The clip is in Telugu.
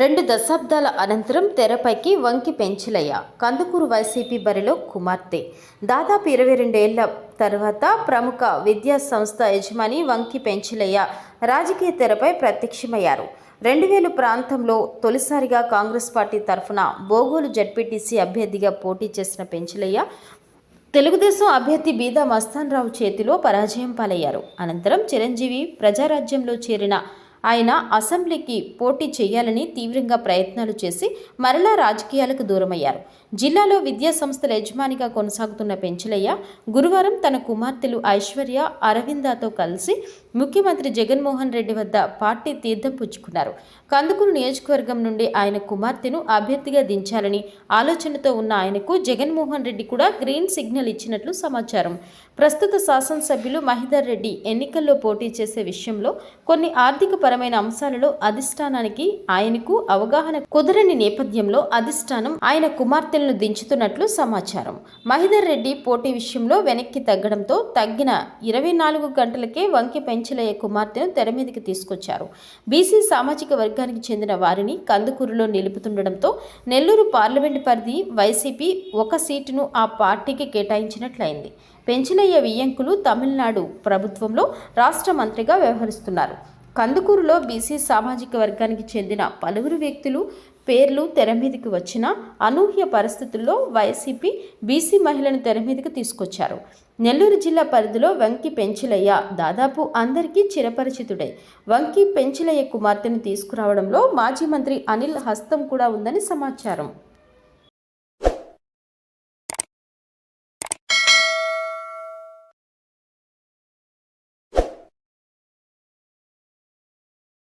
రెండు దశాబ్దాల అనంతరం తెరపైకి వంకి పెంచులయ్య. కందుకూరు వైసీపీ బరిలో కుమార్తె. దాదాపు ఇరవై రెండేళ్ళ తర్వాత ప్రముఖ విద్యా సంస్థ యజమాని వంకి పెంచులయ్య రాజకీయ తెరపై ప్రత్యక్షమయ్యారు. రెండు వేల ప్రాంతంలో తొలిసారిగా కాంగ్రెస్ పార్టీ తరఫున బోగోలు జడ్పీటీసీ అభ్యర్థిగా పోటీ చేసిన పెంచలయ్య తెలుగుదేశం అభ్యర్థి బీదా మస్తాన్ రావు చేతిలో పరాజయం పాలయ్యారు. అనంతరం చిరంజీవి ప్రజారాజ్యంలో చేరిన ఆయన అసెంబ్లీకి పోటీ చేయాలని తీవ్రంగా ప్రయత్నాలు చేసి మరలా రాజకీయాలకు దూరమయ్యారు. జిల్లాలో విద్యా సంస్థల యజమానిగా కొనసాగుతున్న పెంచలయ్య గురువారం తన కుమార్తెలు ఐశ్వర్య అరవిందాతో కలిసి ముఖ్యమంత్రి జగన్మోహన్ రెడ్డి వద్ద పార్టీ తీర్థం పుచ్చుకున్నారు. కందుకూరు నియోజకవర్గం నుండి ఆయన కుమార్తెను అభ్యర్థిగా దించాలని ఆలోచనతో ఉన్న ఆయనకు జగన్మోహన్ రెడ్డి కూడా గ్రీన్ సిగ్నల్ ఇచ్చినట్లు సమాచారం. ప్రస్తుత శాసనసభ్యులు మహిదర్ రెడ్డి ఎన్నికల్లో పోటీ చేసే విషయంలో కొన్ని ఆర్థిక పరమైన అంశాలలో అధిష్టానానికి ఆయనకు అవగాహన కుదరని నేపథ్యంలో అధిష్టానం ఆయన కుమార్తెలను దించుతున్నట్లు సమాచారం. మహిదర్ రెడ్డి పోటీ విషయంలో వెనక్కి తగ్గడంతో తగ్గిన ఇరవై నాలుగు గంటలకే వంకి పెంచలయ్య కుమార్తెను తెర మీదకి తీసుకొచ్చారు. బీసీ సామాజిక వర్గానికి చెందిన వారిని కందుకూరులో నిలుపుతుండడంతో నెల్లూరు పార్లమెంటు పరిధి వైసీపీ ఒక సీటును ఆ పార్టీకి కేటాయించినట్లయింది. పెంచలయ్య వియ్యంకులు తమిళనాడు ప్రభుత్వంలో రాష్ట్ర మంత్రిగా వ్యవహరిస్తున్నారు. కందుకూరులో బీసీ సామాజిక వర్గానికి చెందిన పలువురు వ్యక్తులు పేర్లు తెర మీదకి వచ్చిన అనూహ్య పరిస్థితుల్లో వైసీపీ బీసీ మహిళను తెర మీదకి తీసుకొచ్చారు. నెల్లూరు జిల్లా పరిధిలో వంకి పెంచిలయ్య దాదాపు అందరికీ చిరపరిచితుడే. వంకి పెంచిలయ్య కుమార్తెను తీసుకురావడంలో మాజీ మంత్రి అనిల్ హస్తం కూడా ఉందని సమాచారం.